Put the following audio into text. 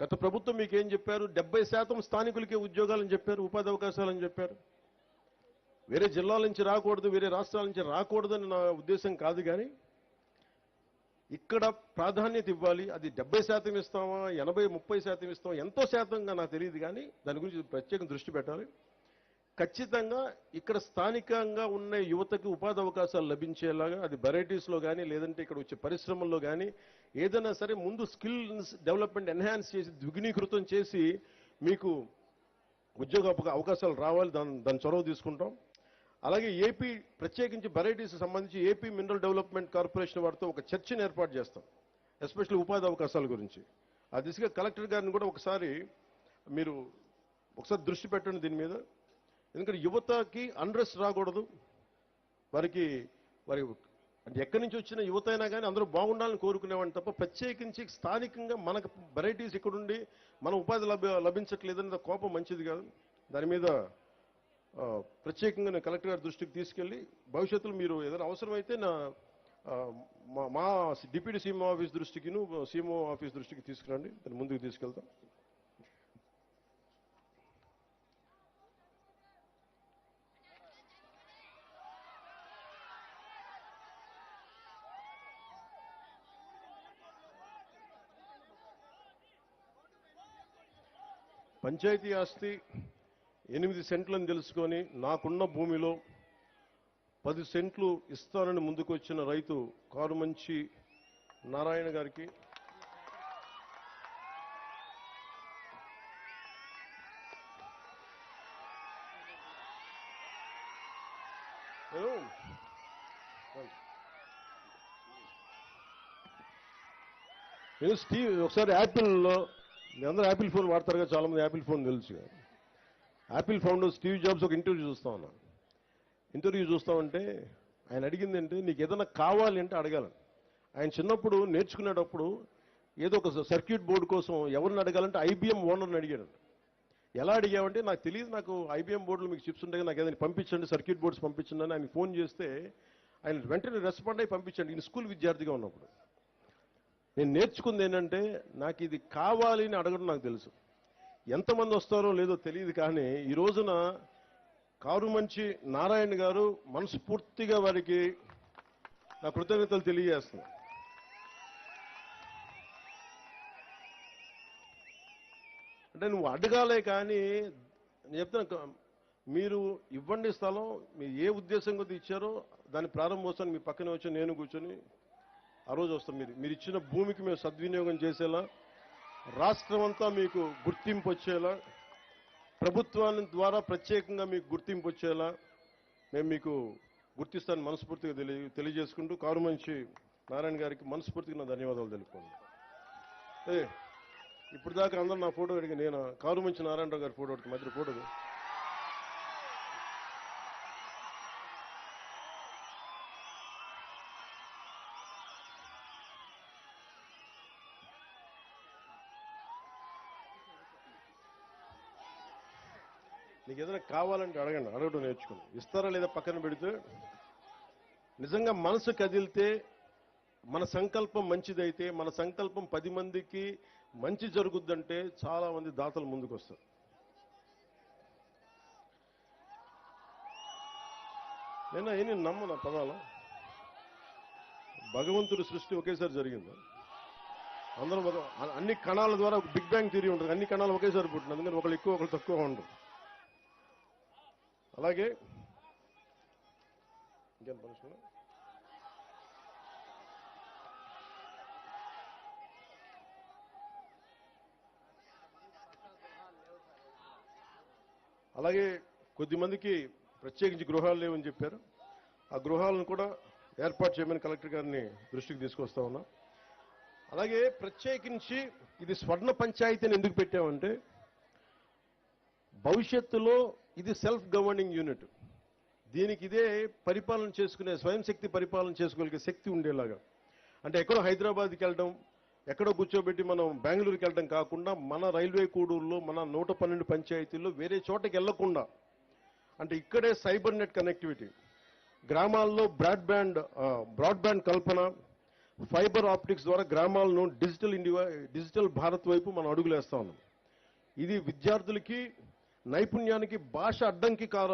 గత ప్రభుత్వం మీకు ఏం చెప్పారు? డెబ్బై శాతం స్థానికులకే ఉద్యోగాలని చెప్పారు ఉపాధి అవకాశాలని చెప్పారు. వేరే జిల్లాల నుంచి రాకూడదు వేరే రాష్ట్రాల నుంచి రాకూడదని నా ఉద్దేశం కాదు కానీ ఇక్కడ ప్రాధాన్యత ఇవ్వాలి. అది డెబ్బై శాతం ఇస్తామా ఎనభై ముప్పై శాతం ఇస్తామా ఎంతో శాతంగా నాకు తెలియదు కానీ దాని గురించి ప్రత్యేకం దృష్టి పెట్టాలి. ఖచ్చితంగా ఇక్కడ స్థానికంగా ఉన్న యువతకి ఉపాధి అవకాశాలు లభించేలాగా అది వెరైటీస్లో కానీ లేదంటే ఇక్కడ వచ్చే పరిశ్రమల్లో కానీ ఏదైనా సరే ముందు స్కిల్స్ డెవలప్మెంట్ ఎన్హాన్స్ చేసి ద్విగుణీకృతం చేసి మీకు ఉద్యోగ అవకాశాలు రావాలి దాని దాని చొరవ తీసుకుంటాం. అలాగే ఏపీ ప్రత్యేకించి వెరైటీస్ సంబంధించి ఏపీ మినరల్ డెవలప్మెంట్ కార్పొరేషన్ వారితో ఒక చర్చను ఏర్పాటు చేస్తాం. ఎస్పెషల్లీ ఉపాధి అవకాశాల గురించి. ఆ దిశగా కలెక్టర్ గారిని కూడా ఒకసారి మీరు ఒకసారి దృష్టి పెట్టండి దీని మీద. ఎందుకంటే యువతకి అండ్రెస్ రాకూడదు. వారికి వారి అంటే ఎక్కడి నుంచి వచ్చిన యువత అయినా కానీ అందరూ బాగుండాలని కోరుకునేవాడిని తప్ప ప్రత్యేకించి స్థానికంగా మనకు వెరైటీస్ ఇక్కడుండి మన ఉపాధి లభ్య లభించట్లేదన్న కోపం మంచిది కాదు. దాని మీద ప్రత్యేకంగా నేను కలెక్టర్ గారి దృష్టికి తీసుకెళ్ళి భవిష్యత్తులో మీరు ఏదైనా అవసరమైతే నా మా- మా డిప్యూటీ సీఎం ఆఫీస్ దృష్టికిను సీఎంఓ ఆఫీస్ దృష్టికి తీసుకురండి. దాన్ని ముందుకు తీసుకెళ్తాం. పంచాయతీ ఆస్తి ఎనిమిది సెంట్లని తెలుసుకొని నాకున్న భూమిలో పది సెంట్లు ఇస్తానని ముందుకొచ్చిన రైతు కారుమంచి నారాయణ గారికి. నేను స్టీవ్ ఒకసారి యాపిల్లో మీ అందరూ యాపిల్ ఫోన్ వాడతారు చాలామంది చాలా మంది యాపిల్ ఫోన్ తెలుసు యాపిల్ ఫౌండర్ స్టీవ్ జాబ్స్ ఒక ఇంటర్వ్యూ చూస్తా ఉన్నా. ఇంటర్వ్యూ చూస్తామంటే ఆయన అడిగింది అంటే నీకు ఏదైనా కావాలి అంటే అడగాలి. ఆయన చిన్నప్పుడు నేర్చుకునేటప్పుడు ఏదో ఒక సర్క్యూట్ బోర్డు కోసం ఎవరిని అడగాలంటే ఐబిఎం ఓనర్ని అడిగాడు. ఎలా అడిగామంటే నాకు తెలియదు నాకు ఐబీఎం బోర్డులో మీకు చిప్స్ ఉంటాయి నాకు ఏదైనా పంపించండి సర్క్యూట్ బోర్డ్స్ పంపించండి అని ఆయన ఫోన్ చేస్తే ఆయన వెంటనే రెస్పాండ్ అయి పంపించండి. నేను స్కూల్ విద్యార్థిగా ఉన్నప్పుడు. నేను నేర్చుకుంది ఏంటంటే నాకు ఇది కావాలి అని అడగడం నాకు తెలుసు. ఎంతమంది వస్తారో లేదో తెలియదు కానీ ఈ రోజున కారు మంచి నారాయణ గారు మనస్ఫూర్తిగా వారికి నా కృతజ్ఞతలు తెలియజేస్తున్నాను. అంటే నువ్వు అడగాలే కానీ నేను చెప్తాను మీరు ఇవ్వండి స్థలం మీరు ఏ ఉద్దేశం కొద్ది ఇచ్చారో దాని ప్రారంభోత్సవాన్ని మీ పక్కన వచ్చి నేను కూర్చొని ఆ రోజు వస్తాం. మీరు మీరు ఇచ్చిన భూమికి మేము సద్వినియోగం చేసేలా రాష్ట్రం అంతా మీకు గుర్తింపు వచ్చేలా ప్రభుత్వాన్ని ద్వారా ప్రత్యేకంగా మీకు గుర్తింపు వచ్చేలా మేము మీకు గుర్తిస్తాను మనస్ఫూర్తిగా తెలియ తెలియజేసుకుంటూ కారు మంచి నారాయణ గారికి మనస్ఫూర్తిగా నా ధన్యవాదాలు తెలుపుకోండి ఏ ఇప్పుడు దాకా అందరూ నా ఫోటో అడిగి నేను కారు మంచి నారాయణరావు గారి ఫోటో అడిగి మధ్య ఫోటో నీకు ఏదైనా కావాలంటే అడగండి. అడగడం నేర్చుకుని ఇస్తారా లేదా పక్కన పెడితే? నిజంగా మనసు కదిలితే మన సంకల్పం మంచిదైతే మన సంకల్పం పది మందికి మంచి జరుగుద్దంటే చాలా మంది దాతలు ముందుకు వస్తారు నేను ఏమి నమ్మను ఆ పదాల? భగవంతుడి సృష్టి ఒకేసారి జరిగింది? అందరం అన్ని కణాల ద్వారా బిగ్ బ్యాంగ్ థియరీ ఉంటుంది. అన్ని కణాలు ఒకేసారి పుట్టిన అందుకని ఒకళ్ళు ఎక్కువ ఒకళ్ళు తక్కువ ఉండరు. అలాగే. ఇంకేం పనిష్మెంట్ అలాగే కొద్దిమందికి ప్రత్యేకించి గృహాలు లేవని చెప్పారు. ఆ గృహాలను కూడా ఏర్పాటు చేయమని కలెక్టర్ గారిని దృష్టికి తీసుకొస్తా ఉన్నా. అలాగే ప్రత్యేకించి ఇది స్వర్ణ పంచాయతీని ఎందుకు పెట్టామంటే భవిష్యత్తులో ఇది సెల్ఫ్ గవర్నింగ్ యూనిట్ దీనికి ఇదే పరిపాలన చేసుకునే స్వయం శక్తి పరిపాలన చేసుకోగలిగే శక్తి ఉండేలాగా. అంటే ఎక్కడో హైదరాబాద్కి వెళ్ళడం ఎక్కడో కూర్చోబెట్టి మనం బెంగళూరుకి వెళ్ళడం కాకుండా మన రైల్వే కూడూరులో మన నూట పన్నెండు పంచాయతీల్లో వేరే చోటకి వెళ్ళకుండా అంటే ఇక్కడే సైబర్ నెట్ కనెక్టివిటీ. గ్రామాల్లో బ్రాడ్బ్యాండ్ బ్రాడ్బ్యాండ్ కల్పన ఫైబర్ ఆప్టిక్స్ ద్వారా గ్రామాలను డిజిటల్ ఇండియా డిజిటల్ భారత్ వైపు మనం అడుగులేస్తా ఉన్నాం. ఇది విద్యార్థులకి నైపుణ్యానికి భాష అడ్డంకి కార